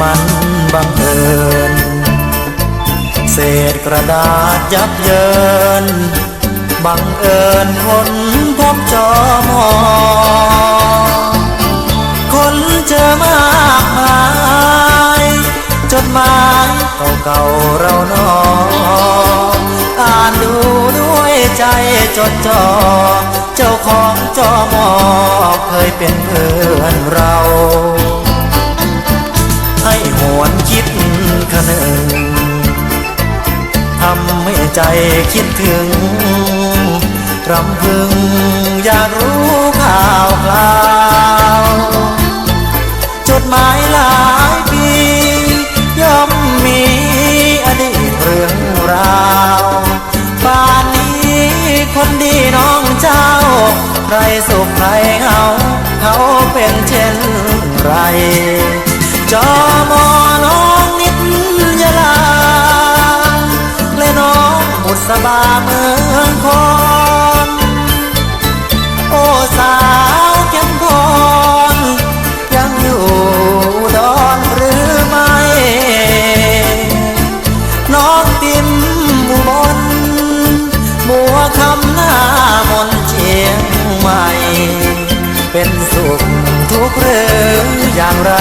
มันบังเอิญ เศษกระดาษยับเยิน บังเอิญคนพบจอมอ คนเจอมากมายจดหมายเก่าๆเรานออ่านดูด้วยใจจดจ่อเจ้าของจอมอเคยเป็นเพื่อนเรา ใจคิดถึง รำพึงอยากรู้ข่าวคราว จดหมายหลายปี ย่อมมีอดีตเรื่องราวป่านนี้คนดีน้องเจ้า ใครสุขใครเหงาเขาเป็นเช่น เป็นสุขทุกเรื่องอย่างไร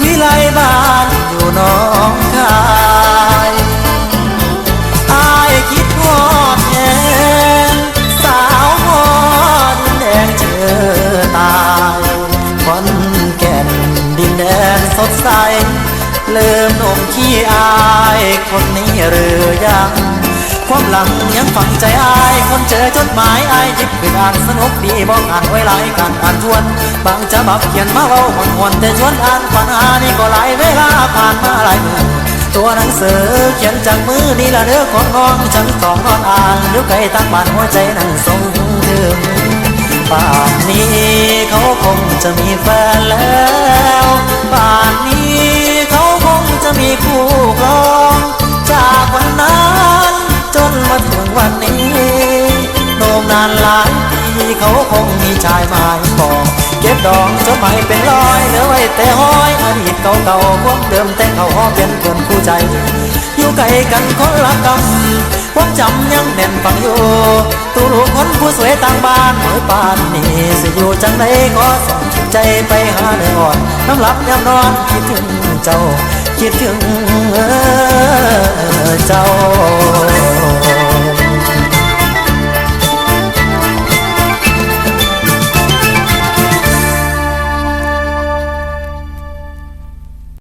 วิไลบ้านอยู่น้องคายอายคิดทอดแทนสาวพอดินแดงเจอตายคอนแก่นดินแดนสดใสเริ่มนมขี้อายคนนี้หรือยัง ความหลังยังฝังใจอายคนเจอจดหมายอายยิบขึ้นอ่านสนุกดีบอกอ่านไว้หลายการอ่านทวน บางจะบับเขียนมาเว้าหวนหวนแต่ชวนอ่านปัญหานี่ก็หลายเวลาผ่านมาหลายมือตัวหนังสือเขียนจากมือนี่ละเด้อของน้องฉันต้องนอนอ่านเดี๋ยวไกลตั้งบ้านหัวใจนั้นส่งถึง นานหลายปีเขาคงมีชายหมายปองเก็บดองจดหมายเป็นร้อยเหลือไว้แต่ห้อยอดีตเก่าๆพวกเดิมแต่เขาหอเป็นคนคู่ใจ อยู่ไกลกันคนละกำความจำยังแน่นฝังอยู่ตูลูคนผู้สวยต่างบ้านเมื่อป่านนี้สิอยู่จังไดก็ส่งใจไปหาเนื้ออ่อนน้ำหลับยามนอนคิดถึงเจ้า คิดถึงเจ้า